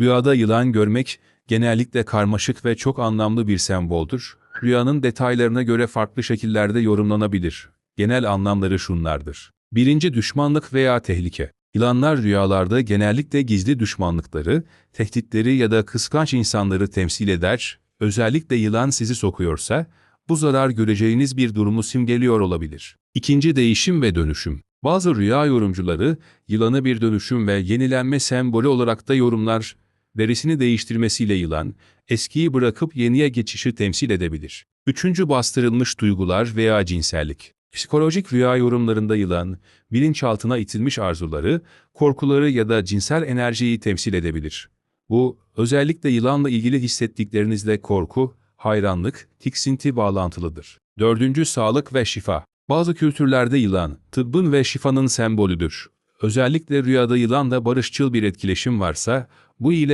Rüyada yılan görmek genellikle karmaşık ve çok anlamlı bir semboldür. Rüyanın detaylarına göre farklı şekillerde yorumlanabilir. Genel anlamları şunlardır. Birinci düşmanlık veya tehlike. Yılanlar rüyalarda genellikle gizli düşmanlıkları, tehditleri ya da kıskanç insanları temsil eder. Özellikle yılan sizi sokuyorsa, bu zarar göreceğiniz bir durumu simgeliyor olabilir. İkinci değişim ve dönüşüm. Bazı rüya yorumcuları, yılanı bir dönüşüm ve yenilenme sembolü olarak da yorumlar. Derisini değiştirmesiyle yılan, eskiyi bırakıp yeniye geçişi temsil edebilir. Üçüncü bastırılmış duygular veya cinsellik. Psikolojik rüya yorumlarında yılan, bilinçaltına itilmiş arzuları, korkuları ya da cinsel enerjiyi temsil edebilir. Bu, özellikle yılanla ilgili hissettiklerinizle korku, hayranlık, tiksinti bağlantılıdır. Dördüncü sağlık ve şifa. Bazı kültürlerde yılan, tıbbın ve şifanın sembolüdür. Özellikle rüyada yılanla barışçıl bir etkileşim varsa, bu ile